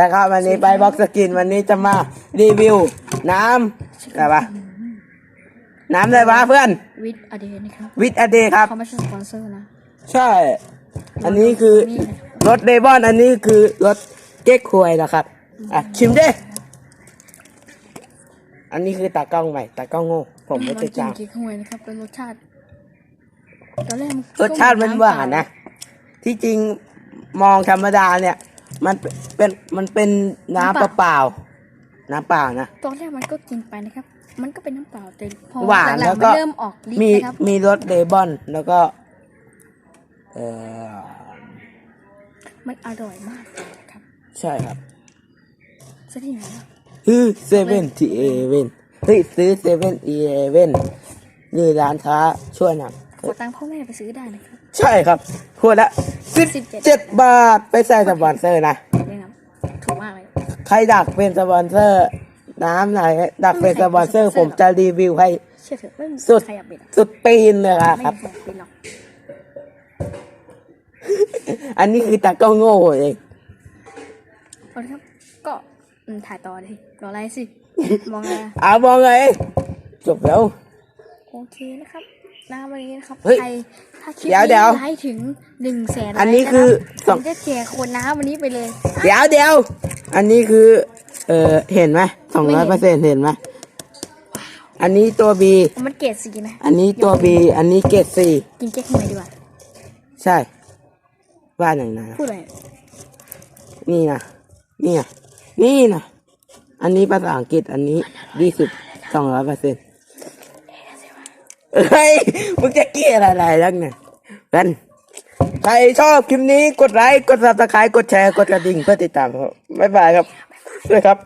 ใช่ครับวันนี้ไปบ็อกสกินวันนี้จะมารีวิว น้ำอะไรปะน้ำอะไรวะเพื่อนวิทอเดนนะครับวิทอเดครับเขาไม่ใช่สปอนเซอร์นะ ใช่ อันนี้คือนี่นะรถเดบอนอันนี้คือรถเก๊กควยนะครับอะชิมดิอันนี้คือตากล้องใหม่ตากล้องโง่ผมไม่ลติอดงกิตานมเค้กหวยนะครับเป็นรสชาติตอนแรกมันรสชาติมันหวานนะ ที่จริงมองธรรมดาเนี่ย มันเป็นมันเป็นน้ำเปล่าๆน้ำเปล่านะ ตอนแรกมันก็กินไปนะครับ มันก็เป็นน้ำเปล่าแต่พอหวานหลัแล้งวๆก็ มันเริ่มออกฤทมีธิ์นะครับ มีรสเดบอนแล้วก็ เออมันอร่อยมากเลยนะครับใช่ครับซะที่ไหนนะคือเซเว่นทีเอเว่นเฮ้ยซื้อเซเว่นอีเอเว่นนี่ร้านค้าช่วยหนัก ขอตังค์พ่อแม่ไปซื้อได้นะครับ ใช่ครับขวดละสิบเจ็ดบาทไปใส่สปอนเซอร์นะเลยครับถูกมากเลยใครดักเป็นสปอนเซอร์ น้ำไหนดักเป็นสปอนเซอร์ ผมจะรีวิวให้เชื่อเถอะไม่มีสุดใครอยากเป็นหรอกสุดปีนเลยอะไม่ครับ มีใครอยากเป็นหรอกอันนี้คือตากล้องโง่เองเอาละครับ ก็อืมถ่ายต่อเลยรออะไรสิ มองอะไรอะเอามองไงจบแล้ว โอเคนะครับห น้าวันนี้นะครับเฮ้ยใครถ้าคลิปเดี๋ยวนี้เดี๋ยวไลค์ถึงหนึ่งแสนอันนี้คือสผอง มจะแจกคนน้าวันนี้ไปเลย เดี๋ยวเดี๋ยวอันนี้คือ เออเห็นไหมสองร้อยเปอร์เซ็นต์เห็นไหมอันนี้ตัวบีมันเกรดสีนะอันนี้ตัวบีอันนี้เกรดสี่กินเก๊กหวยดีกว่าใช่ ว่าอย่างนั้นพูดอะไรนี่นะนี่นะนี่นะอันนี้ภาษาอังกฤษอันนี้ดีสุดสองร้อยเปอร์เซ็นต์ เฮ้ยมึงจะเกลียดอะไรลักเนี่ยกันใครชอบคลิปนี้กดไลค์กดซับสไครต์กดแชร์กดกระดิ่งเพื่อติดตามครับบ๊ายบายครับด้วยครับ